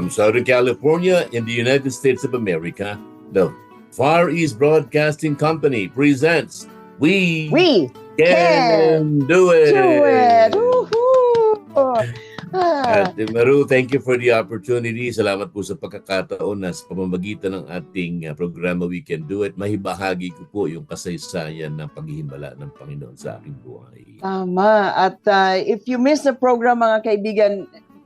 From Southern California in the United States of America, the Far East Broadcasting Company presents We, We Can, Do It! do it! Ah, At uh, Maru, thank you for the opportunity. Salamat po sa pagkakataon na sa pamamagitan ng ating uh, programa We Can Do It. Mahibahagi ko po yung kasaysayan ng paghihimbala ng Panginoon sa aking buhay. tama. At uh, if you miss the program, mga kaibigan,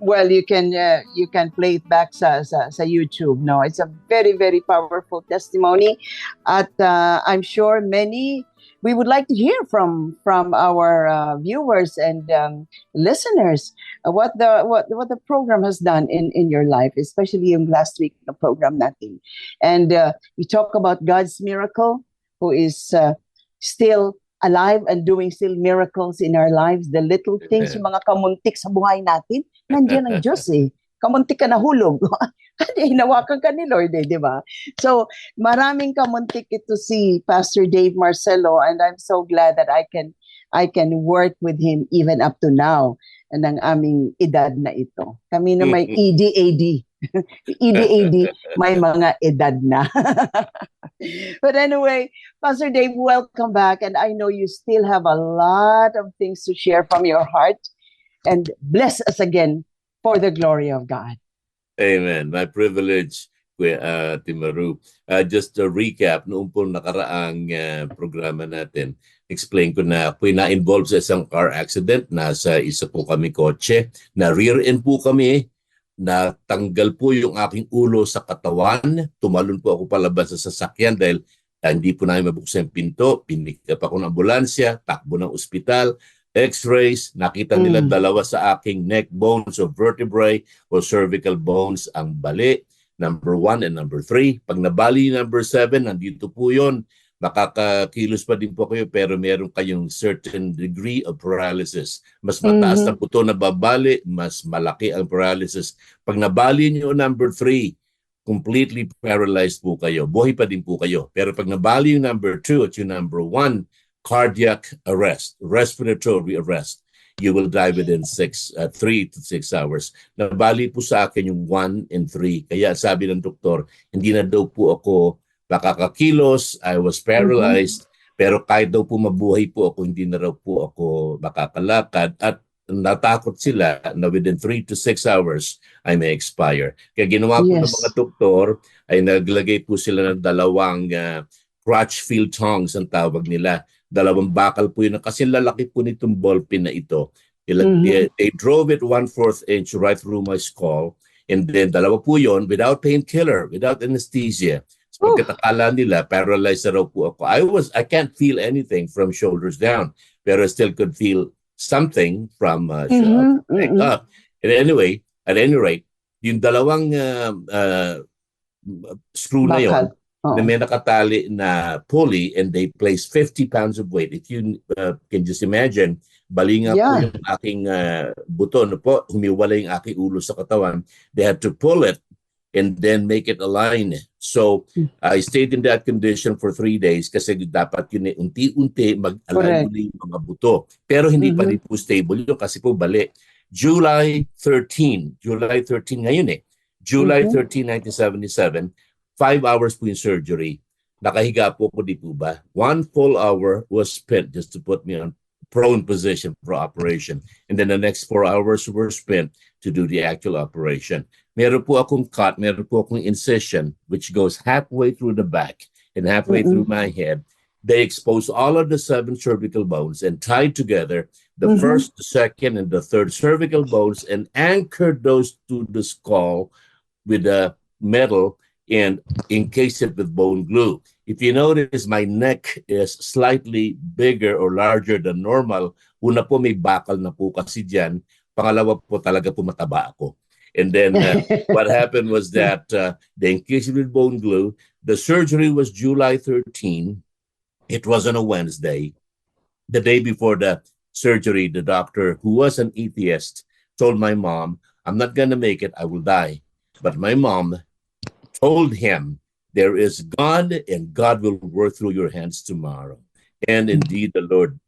well, you can uh, you can play it back sa, sa sa YouTube. No, it's a very very powerful testimony. At uh, I'm sure many we would like to hear from from our uh, viewers and um, listeners uh, what the what what the program has done in in your life, especially yung last week na program natin. And uh, we talk about God's miracle, who is uh, still alive and doing still miracles in our lives. The little things, yung mga kamuntik sa buhay natin, nandiyan ang Diyos eh. Kamuntik ka nahulog. Hinawakan ka ni Lord eh, di ba? So, maraming kamuntik ito si Pastor Dave Marcelo and I'm so glad that I can I can work with him even up to now ng aming edad na ito. Kami na may EDAD. EDAD, may mga edad na. but anyway, Pastor Dave, welcome back. And I know you still have a lot of things to share from your heart. And bless us again for the glory of God. Amen. My privilege, uh, Timaru. Uh, just to recap, noong po nakaraang uh, programa natin, explain ko na ako'y na-involve sa isang car accident. Nasa isa po kami kotse. Na rear end po kami. Natanggal po yung aking ulo sa katawan. Tumalon po ako palabas sa sasakyan dahil uh, hindi po namin mabuksan yung pinto. Pinikap ako ng ambulansya, takbo ng ospital, x-rays, nakita nila Mm. dalawa sa aking neck bones o vertebrae o cervical bones ang bali. Number one and number three. Pag nabali number seven, nandito po yun. Makakakilos pa din po kayo pero meron kayong certain degree of paralysis. Mas mataas Mhm. na buto na babali, mas malaki ang paralysis. Pag nabali niyo yung number three, completely paralyzed po kayo. Buhay pa din po kayo. Pero pag nabali yung number two at yung number one, cardiac arrest, respiratory arrest. You will die within six, uh, three to six hours. Nabali po sa akin yung one and three. Kaya sabi ng doktor, hindi na daw po ako makakakilos. I was paralyzed. Pero kahit daw po mabuhay po ako, hindi na raw po ako makakalakad. At natakot sila na within 3 to 6 hours I may expire. Kaya ginawa po ng Yes. mga doktor ay naglagay po sila ng dalawang uh, crotch field tongs ang tawag nila. Dalawang bakal po yun. Kasi lalaki po nitong ballpen na ito. Mhm. they, they drove it one-fourth inch right through my skull. And then dalawa po yun without painkiller, without anesthesia. So, Whew. pagkatakala nila, paralyzed na raw po ako. I was, I can't feel anything from shoulders down. Pero I still could feel something from uh, Mhm, neck mhm. up. And anyway, at any rate, yung dalawang uh, uh, screw na yun, Bakal. Oo. na may nakatali na pulley and they place 50 pounds of weight. If you uh, can just imagine, balinga po Yeah. yung aking uh, buto, no po, humiwala yung aking ulo sa katawan. They had to pull it and then make it align. So, Hmm. I stayed in that condition for three days kasi dapat yun eh, unti-unti mag-align muli yung mga buto. Pero hindi pa Mhm. rin po stable yun kasi po bali. July 13, July 13 ngayon eh. July Mhm. 13, 1977, five hours po yung surgery. Nakahiga po ko, di po ba? One full hour was spent just to put me on prone position for operation. And then the next four hours were spent to do the actual operation. Meron po akong cut, meron po akong incision which goes halfway through the back and halfway Mm-mm. through my head. They expose all of the seven cervical bones and tied together the Mhm. first, the second, and the third cervical bones and anchored those to the skull with a metal and encased it with bone glue. If you notice, my neck is slightly bigger or larger than normal. Una po, may bakal na po kasi dyan. Pangalawa po, talaga po mataba ako. And then uh, what happened was that uh, they encased it with bone glue. The surgery was July 13. It was on a Wednesday. The day before the surgery, the doctor, who was an atheist, told my mom, I'm not going to make it. I will die. But my mom told him, There is God, and God will work through your hands tomorrow. And indeed, the Lord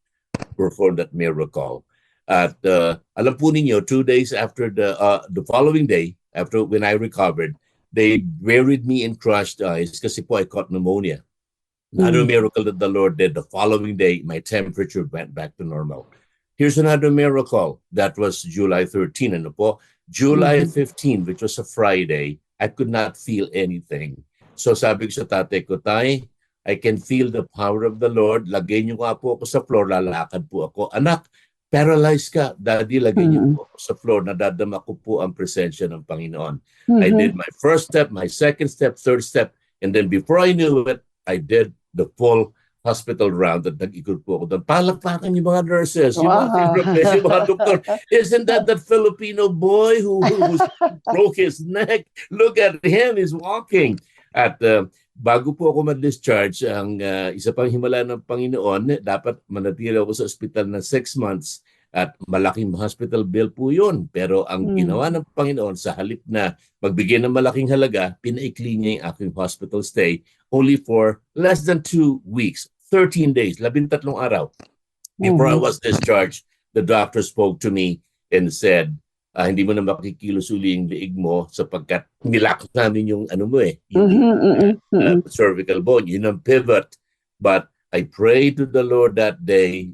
performed that miracle. At uh, alam po ninyo, two days after the uh, the following day, after when I recovered, they buried me in crushed ice kasi po I caught pneumonia. Another miracle that the Lord did. The following day, my temperature went back to normal. Here's another miracle. That was July 13. Ano po? July Mhm. 15, which was a Friday, I could not feel anything. So sabi ko sa tatay ko, Tay, I can feel the power of the Lord. Lagay niyo nga po ako sa floor, lalakad po ako. Anak, paralyzed ka. Daddy, lagay niyo Mhm. po ako sa floor. Nadadama ko po ang presensya ng Panginoon. Mhm. I did my first step, my second step, third step, and then before I knew it, I did the full hospital round at nag-ikot po ako doon. Palakpakan yung mga nurses, yung mga, Wow. therapist, yung mga doktor. Isn't that that Filipino boy who, who broke his neck? Look at him, he's walking. At uh, bago po ako ma-discharge, ang uh, isa pang himala ng Panginoon, dapat manatili ako sa ospital na six months at malaking hospital bill po yun. Pero ang Hmm. ginawa ng Panginoon sa halip na magbigay ng malaking halaga, pinaikli niya yung aking hospital stay only for less than two weeks, 13 days, labintatlong araw. Before I Mhm. was discharged, the doctor spoke to me and said, "Ah, hindi mo na makikilos uli yung liig mo sapagkat nilakot namin yung ano mo eh, yung Mhm, mhm, mhm. uh, cervical bone, yun ang pivot. But I prayed to the Lord that day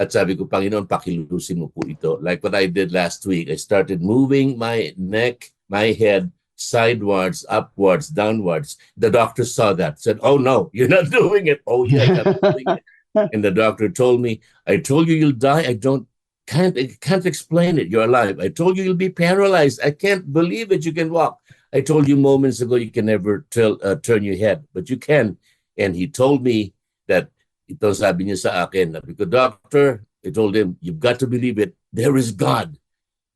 at sabi ko, Panginoon, pakilusin mo po ito. Like what I did last week, I started moving my neck, my head sidewards, upwards, downwards. The doctor saw that, said, Oh no, you're not doing it. Oh yeah, I'm doing it. And the doctor told me, I told you you'll die. I don't can't can't explain it. You're alive. I told you you'll be paralyzed. I can't believe it. You can walk. I told you moments ago you can never tell, uh, turn your head, but you can. And he told me that ito sabi niya sa akin, sabi ko, doctor, I told him, you've got to believe it. There is God.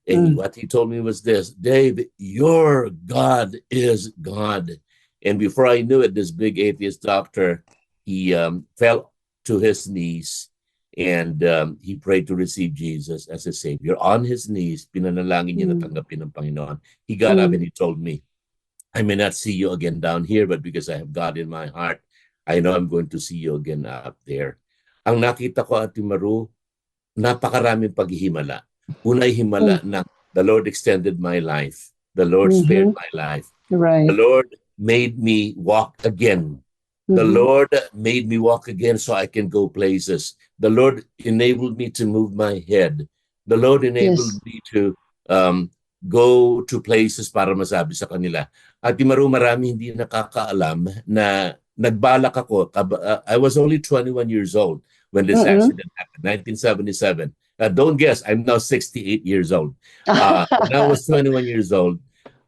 And Mm. what he told me was this, Dave, your God is God. And before I knew it, this big atheist doctor, he um, fell to his knees and um, he prayed to receive Jesus as a Savior. On his knees, pinanalangin niya na Mm. tanggapin ng Panginoon. He got up Mm. and he told me, I may not see you again down here, but because I have God in my heart, I know I'm going to see you again up there. Ang nakita ko, Ate Maru, napakaraming paghihimala. Unay himala na the Lord extended my life. The Lord Mhm. spared my life. Right. The Lord made me walk again. The Mhm. Lord made me walk again so I can go places. The Lord enabled me to move my head. The Lord enabled Yes. me to um, go to places para masabi sa kanila. At Maru, marami hindi nakakaalam na nagbalak ako. Uh, I was only 21 years old when this Mhm. accident happened, 1977. Uh, don't guess, I'm now 68 years old. Uh, when I was 21 years old,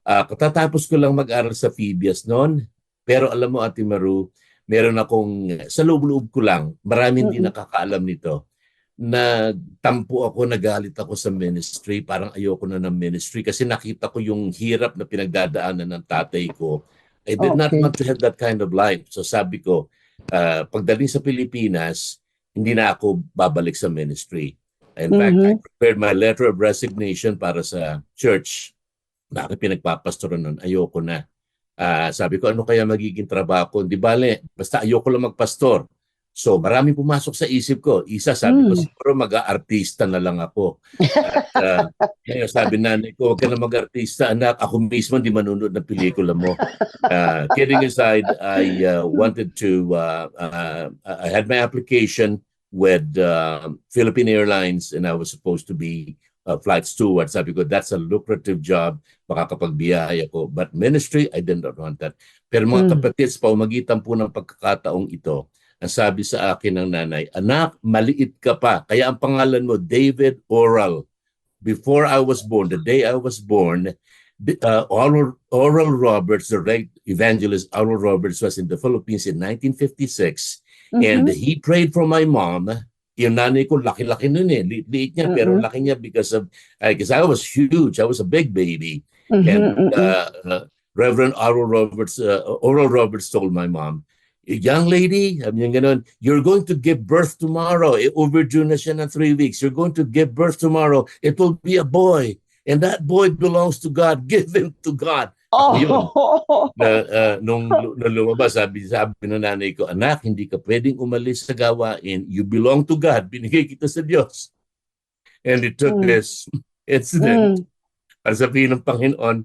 uh, katatapos ko lang mag-aral sa Phoebias noon. Pero alam mo, Ate Maru, meron akong, sa loob-loob ko lang, marami hindi Mm-mm. nakakaalam nito, na tampo ako, nagalit ako sa ministry, parang ayoko na ng ministry kasi nakita ko yung hirap na pinagdadaanan ng tatay ko. I did not Okay. want to have that kind of life. So sabi ko, uh, pagdating sa Pilipinas, hindi na ako babalik sa ministry. In fact, I Mhm. prepared my letter of resignation para sa church na aking pinagpapastoran nun. Ayoko na. Ah, sabi ko, ano kaya magiging trabaho ko? Di bale, basta ayoko lang magpastor. So, maraming pumasok sa isip ko. Isa, sabi ko, Mm. siguro mag-aartista na lang ako. At ah, ngayon, sabi nanay ko, huwag ka na mag-artista, anak. Ako mismo, di manunod ng pelikula mo. Ah, kidding aside, I uh, wanted to, uh, uh, I had my application with uh, Philippine Airlines and I was supposed to be a flight steward. Sabi ko, that's a lucrative job. Makakapagbiyahe ako. But ministry, I did not want that. Pero mga Mm. kapatid, sa pamagitan po ng pagkakataong ito, ang sabi sa akin ng nanay, anak, maliit ka pa. Kaya ang pangalan mo, David Oral. Before I was born, the day I was born, uh, Oral, Oral Roberts, the right evangelist Oral Roberts was in the Philippines in 1956. And Mhm. he prayed for my mom. Yung nanay ko, laki-laki nun eh. Liit-liit niya, pero Mhm. laki niya because of, because I was huge. I was a big baby. Mhm, And mhm. uh, uh, Reverend Oral Roberts, uh, Oral Roberts told my mom, young lady, sabi niya ganun, you're going to give birth tomorrow. Eh, overdue na siya ng three weeks. You're going to give birth tomorrow. It will be a boy. And that boy belongs to God. Give him to God. Oh, yun. Na, uh, nung, nung lumabas, sabi, sabi ng nanay ko, anak, hindi ka pwedeng umalis sa gawain. You belong to God. Binigay kita sa Diyos. And it took Mm. this incident Mm. para sabihin ng Panginoon,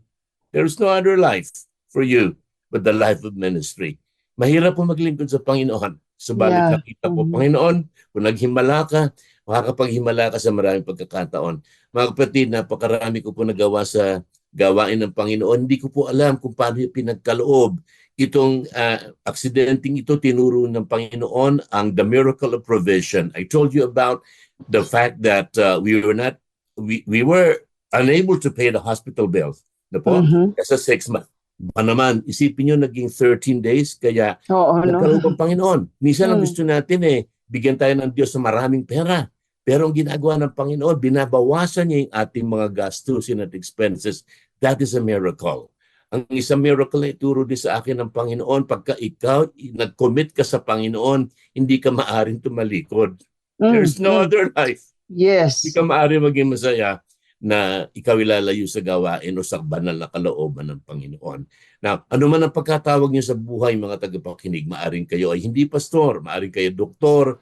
there's no other life for you but the life of ministry. Mahirap po maglingkod sa Panginoon. Subalit Yeah. nakita po, Mhm. Panginoon, kung naghimala ka, makakapaghimala ka sa maraming pagkakataon. Mga kapatid, napakarami ko po nagawa sa gawain ng Panginoon. Hindi ko po alam kung paano pinagkaloob. Itong uh, aksidenteng ito, tinuro ng Panginoon ang the miracle of provision. I told you about the fact that uh, we were not, we, we were unable to pay the hospital bills. Na po? Mhm. Kasi six months. Ba naman, isipin nyo naging 13 days, kaya Oo, no? nagkaroon ng Panginoon. Minsan ang Mm. gusto natin eh, bigyan tayo ng Diyos ng maraming pera. Pero ang ginagawa ng Panginoon, binabawasan niya yung ating mga gastusin at expenses. That is a miracle. Ang isang miracle na ituro din sa akin ng Panginoon, pagka ikaw nag-commit ka sa Panginoon, hindi ka maaring tumalikod. Mm, There's no mm. other life. Yes. Hindi ka maaari maging masaya na ikaw ilalayo sa gawain o sa banal na kalooban ng Panginoon. Now, ano man ang pagkatawag niyo sa buhay, mga tagapakinig, maaring kayo ay hindi pastor, maaring kayo doktor,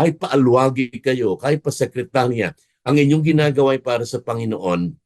kahit pa alwagi kayo, kahit pa sekretarya, ang inyong ginagawa ay para sa Panginoon,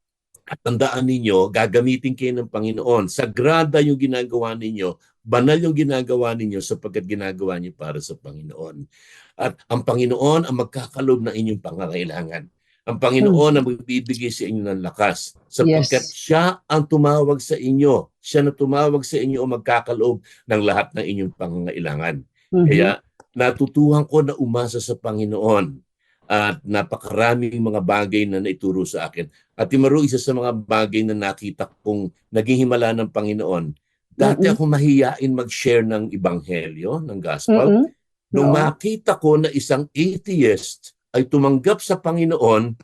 at tandaan ninyo, gagamitin kayo ng Panginoon. Sagrada yung ginagawa ninyo, banal yung ginagawa ninyo sapagkat ginagawa niyo para sa Panginoon. At ang Panginoon ang magkakalob ng inyong pangangailangan. Ang Panginoon ang magbibigay sa inyo ng lakas sapagkat Yes. siya ang tumawag sa inyo. Siya na tumawag sa inyo o magkakaloob ng lahat ng inyong pangangailangan. Mhm. Kaya natutuhan ko na umasa sa Panginoon at napakaraming mga bagay na naituro sa akin. At Timaru, isa sa mga bagay na nakita kong naging himala ng Panginoon. Dati Mm-mm. ako mahiyain mag-share ng ebanghelyo, ng gospel. Mhm. Nung makita ko na isang atheist ay tumanggap sa Panginoon,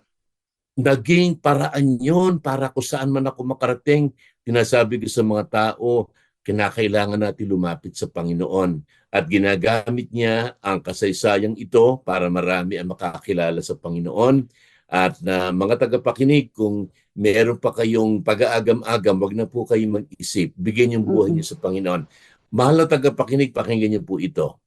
naging paraan yon para kung saan man ako makarating. Tinasabi ko sa mga tao, kinakailangan natin lumapit sa Panginoon. At ginagamit niya ang kasaysayang ito para marami ang makakilala sa Panginoon. At na mga tagapakinig, kung meron pa kayong pag-aagam-agam, wag na po kayong mag-isip. Bigyan yung buhay niyo sa Panginoon. Mahal na tagapakinig, pakinggan niyo po ito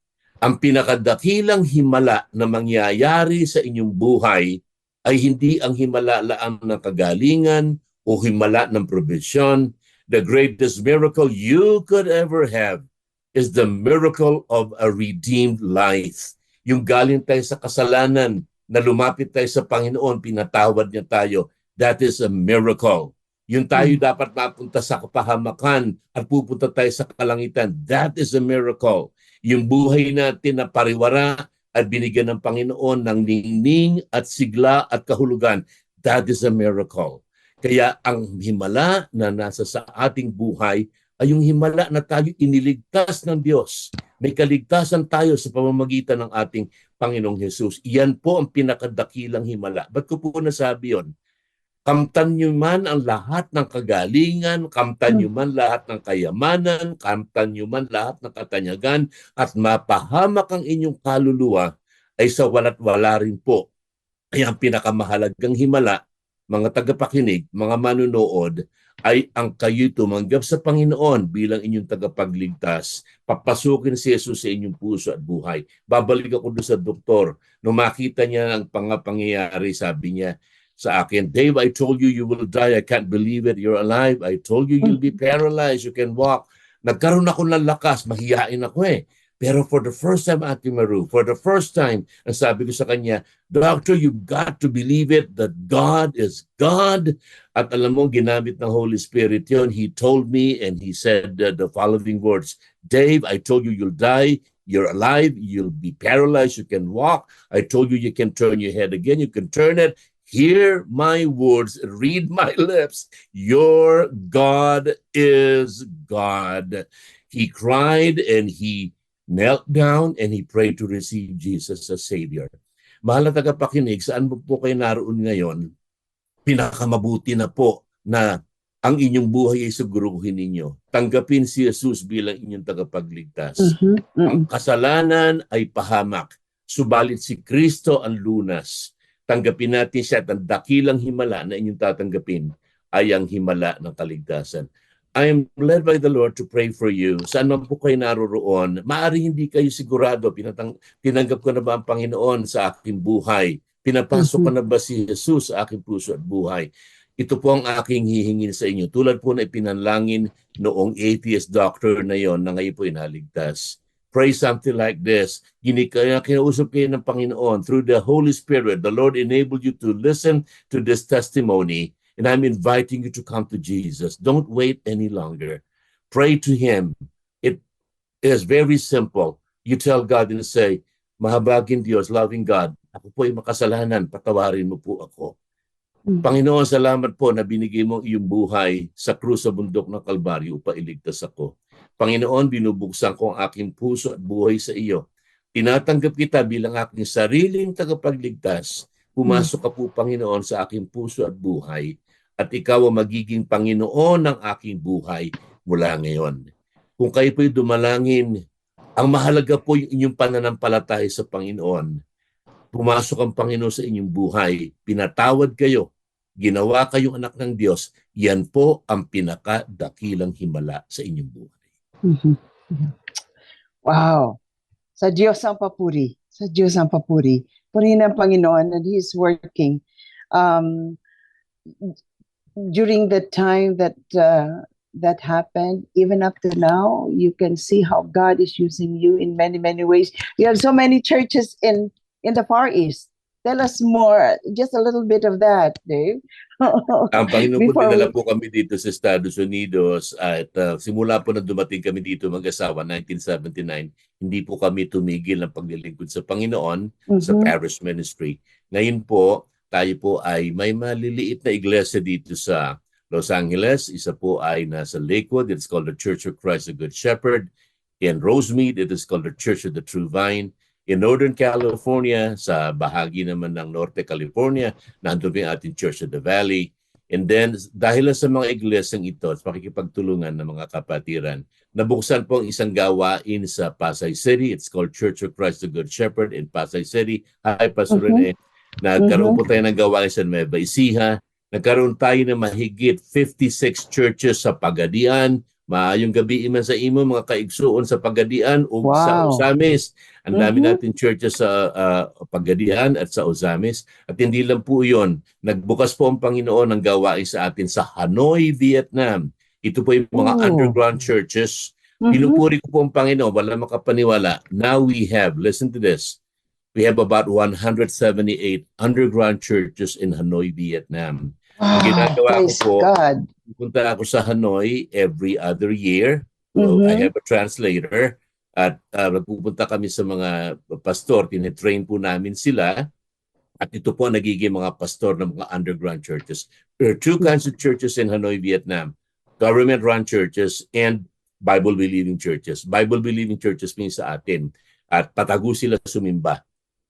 ang pinakadakilang himala na mangyayari sa inyong buhay ay hindi ang himala laan ng kagalingan o himala ng provision. The greatest miracle you could ever have is the miracle of a redeemed life. Yung galing tayo sa kasalanan, na lumapit tayo sa Panginoon, pinatawad niya tayo. That is a miracle. Yung tayo Mm. dapat mapunta sa kapahamakan at pupunta tayo sa kalangitan. That is a miracle yung buhay natin na pariwara at binigyan ng Panginoon ng ningning at sigla at kahulugan. That is a miracle. Kaya ang himala na nasa sa ating buhay ay yung himala na tayo iniligtas ng Diyos. May kaligtasan tayo sa pamamagitan ng ating Panginoong Jesus. Iyan po ang pinakadakilang himala. Ba't ko po nasabi yon? Kamtan nyo man ang lahat ng kagalingan, kamtan nyo man lahat ng kayamanan, kamtan nyo man lahat ng katanyagan, at mapahamak ang inyong kaluluwa ay sa walat wala rin po. Ay ang pinakamahalagang himala, mga tagapakinig, mga manunood, ay ang kayo tumanggap sa Panginoon bilang inyong tagapagligtas. Papasukin si Jesus sa inyong puso at buhay. Babalik ako doon sa doktor. Nung makita niya ang pangapangyayari, sabi niya, sa akin, Dave, I told you you will die. I can't believe it. You're alive. I told you you'll be paralyzed. You can walk. Nagkaroon ako ng lakas. Mahihain ako eh. Pero for the first time, Ate Maru, for the first time, ang sabi ko sa kanya, Doctor, you've got to believe it that God is God. At alam mo, ginamit ng Holy Spirit yon. He told me and he said uh, the following words, Dave, I told you you'll die. You're alive. You'll be paralyzed. You can walk. I told you you can turn your head again. You can turn it. Hear my words, read my lips. Your God is God. He cried and he knelt down and he prayed to receive Jesus as Savior. Mahal na tagapakinig, saan mo po kayo naroon ngayon? Pinakamabuti na po na ang inyong buhay ay siguruhin ninyo. Tanggapin si Jesus bilang inyong tagapagligtas. Mhm, mhm. Ang kasalanan ay pahamak, subalit si Kristo ang lunas. Tanggapin natin siya at ang dakilang himala na inyong tatanggapin ay ang himala ng kaligtasan. I am led by the Lord to pray for you. Saan man po kayo naroroon, maaari hindi kayo sigurado, pinatang, tinanggap ko na ba ang Panginoon sa aking buhay? Pinapasok ko na ba si Jesus sa aking puso at buhay? Ito po ang aking hihingin sa inyo. Tulad po na ipinanlangin noong atheist doctor na yon na ngayon po inaligtas. Pray something like this. Ginikaya, kinausap kayo ng Panginoon through the Holy Spirit. The Lord enabled you to listen to this testimony and I'm inviting you to come to Jesus. Don't wait any longer. Pray to Him. It is very simple. You tell God and say, Mahabagin Diyos, loving God, ako po ay makasalanan, patawarin mo po ako. Mm. Panginoon, salamat po na binigay mo iyong buhay sa krus sa bundok ng Kalbaryo upang iligtas ako. Panginoon, binubuksan ko ang aking puso at buhay sa iyo. Tinatanggap kita bilang aking sariling tagapagligtas. Pumasok ka po, Panginoon, sa aking puso at buhay at ikaw ang magiging Panginoon ng aking buhay mula ngayon. Kung kayo po'y dumalangin, ang mahalaga po yung inyong pananampalataya sa Panginoon. Pumasok ang Panginoon sa inyong buhay, pinatawad kayo, ginawa kayong anak ng Diyos, yan po ang pinakadakilang himala sa inyong buhay. Mhm. Wow. Sa Diyos ang papuri. Sa Diyos ang papuri. Purihin ang Panginoon and He is working. Um, during the time that uh, that happened, even up to now, you can see how God is using you in many, many ways. You have so many churches in in the Far East. Tell us more, just a little bit of that, Dave. Ang Panginoon po, dinala we- po kami dito sa Estados Unidos at uh, simula po na dumating kami dito mag-asawa, 1979, hindi po kami tumigil ng paglilingkod sa Panginoon sa Mhm. parish ministry. Ngayon po, tayo po ay may maliliit na iglesia dito sa Los Angeles. Isa po ay nasa Lakewood. It's called the Church of Christ the Good Shepherd. In Rosemead, it is called the Church of the True Vine. In Northern California, sa bahagi naman ng Norte California, nandun po yung ating Church of the Valley. And then, dahil sa mga iglesyang ito at pakikipagtulungan ng mga kapatiran, nabuksan po ang isang gawain sa Pasay City. It's called Church of Christ the Good Shepherd in Pasay City. Hi, Pastor Mhm. Rene. Nagkaroon Mhm. po tayo ng gawain sa Nueva Ecija. Nagkaroon tayo ng mahigit 56 churches sa Pagadian. Maayong gabi man sa imo mga kaigsuon sa Pagadian o sa Wow. Osamis. Ang dami Mhm. natin churches sa ah, Pagadian at sa Osamis. At hindi lang po yon, nagbukas po ang Panginoon ng gawain sa atin sa Hanoi, Vietnam. Ito po yung mga Oh. underground churches. Mhm. Pinupuri ko po ang Panginoon, wala makapaniwala. Now we have, listen to this, we have about 178 underground churches in Hanoi, Vietnam. Wow, ginagawa ko po, God. Punta ako sa Hanoi every other year. So, Mhm. I have a translator at uh, nagpupunta kami sa mga pastor, tinetrain po namin sila at ito po ang nagiging mga pastor ng mga underground churches. There are two kinds of churches in Hanoi, Vietnam. Government-run churches and Bible-believing churches. Bible-believing churches means sa atin at patago sila sumimba.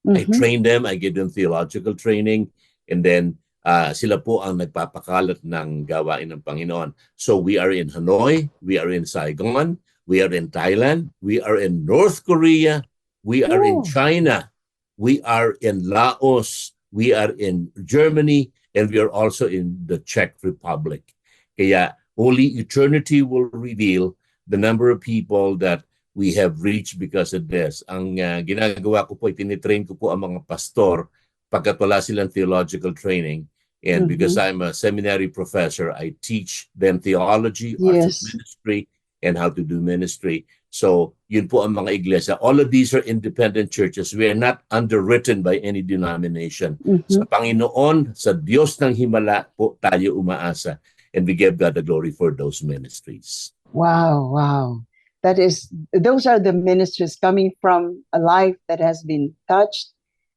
I Mhm. train them, I give them theological training, and then uh, sila po ang nagpapakalat ng gawain ng Panginoon. So we are in Hanoi, we are in Saigon, we are in Thailand, we are in North Korea, we are in Oh. China, we are in Laos, we are in Germany, and we are also in the Czech Republic. Kaya only eternity will reveal the number of people that we have reached because of this. Ang uh, ginagawa ko po, tinitrain ko po ang mga pastor pagkat wala silang theological training. And Mhm. because I'm a seminary professor, I teach them theology, Yes. ministry, and how to do ministry. So, yun po ang mga iglesia. All of these are independent churches. We are not underwritten by any denomination. Mhm. Sa Panginoon, sa Diyos ng Himala po tayo umaasa. And we give God the glory for those ministries. Wow, wow. That is, those are the ministries coming from a life that has been touched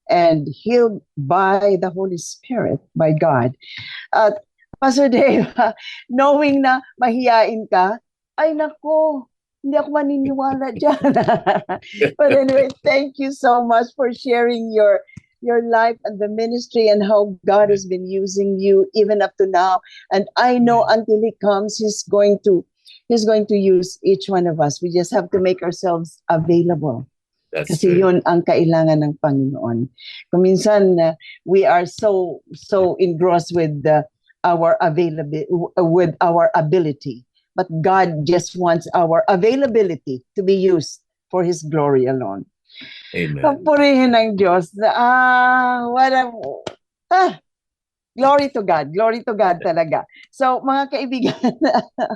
and healed by the Holy Spirit, by God. At Pastor Dave, knowing na mahiyain ka, ay nako, hindi ako maniniwala but anyway, thank you so much for sharing your your life and the ministry and how God has been using you even up to now. And I know until He comes, He's going to He's going to use each one of us. We just have to make ourselves available. That's Kasi true. yun ang kailangan ng Panginoon. Kung minsan uh, we are so so engrossed with uh, our availability with our ability, but God just wants our availability to be used for His glory alone. Amen. Papurihin ng Diyos. Ah, what a, ah, glory to God. Glory to God talaga. So, mga kaibigan,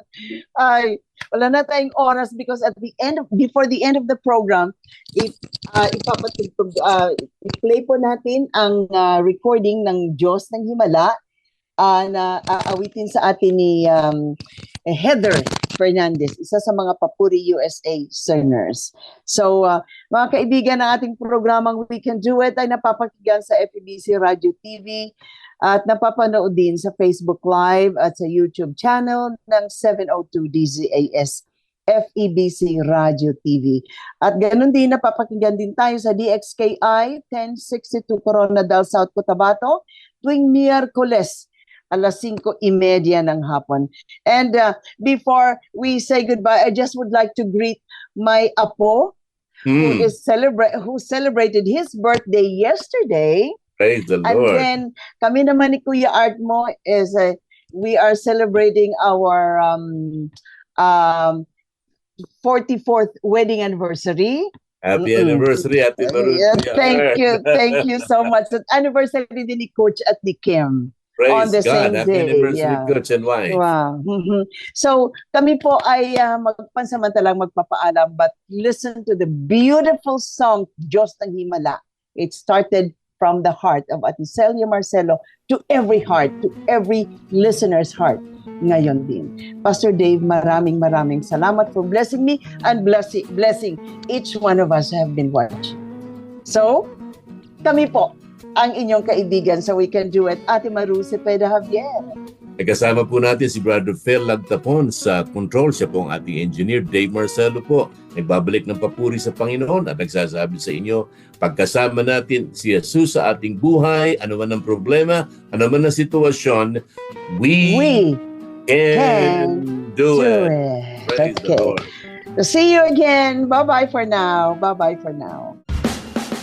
ay, wala na tayong oras because at the end of, before the end of the program, if, uh, ipapatugtog, uh, i-play po natin ang ah, recording ng Diyos ng Himala ah, na aawitin sa atin ni um, Heather Fernandez, isa sa mga Papuri USA singers. So, ah, mga kaibigan ng ating programang We Can Do It ay napapakinggan sa FEBC Radio TV at napapanood din sa Facebook Live at sa YouTube channel ng 702 DZAS FEBC Radio TV. At ganun din napapakinggan din tayo sa DXKI 1062 Coronadal South Cotabato tuwing Miyerkules alas 5.30 ng hapon. And uh, before we say goodbye, I just would like to greet my apo who Hmm, is celebrate who celebrated his birthday yesterday. praise the And Lord. then kami naman ni Kuya Art mo is uh, we are celebrating our um um 44th wedding anniversary. Happy Mm-mm. anniversary. Yeah, thank you. Thank you so much. At anniversary din ni Coach at ni Kim. Praise on the God. same Happy day, anniversary, yeah. Coach and wife. Wow. Mhm. So, kami po ay uh, magpansamantalang magpapaalam but listen to the beautiful song Diyos ng Himala. It started from the heart of Ate Celia Marcelo to every heart, to every listener's heart ngayon din. Pastor Dave, maraming maraming salamat for blessing me and blessing, blessing each one of us have been watching. So, kami po ang inyong kaibigan sa We Can Do It, Ate Maru Cepeda Javier. Kasama po natin si Brother Phil Lagtapon sa control. Siya po ang ating engineer, Dave Marcelo po. Nagbabalik ng papuri sa Panginoon at nagsasabi sa inyo, pagkasama natin si Jesus sa ating buhay, ano man ang problema, ano man ang sitwasyon, we, We can, can do, do it. it. Okay. See you again. Bye-bye for now. Bye-bye for now.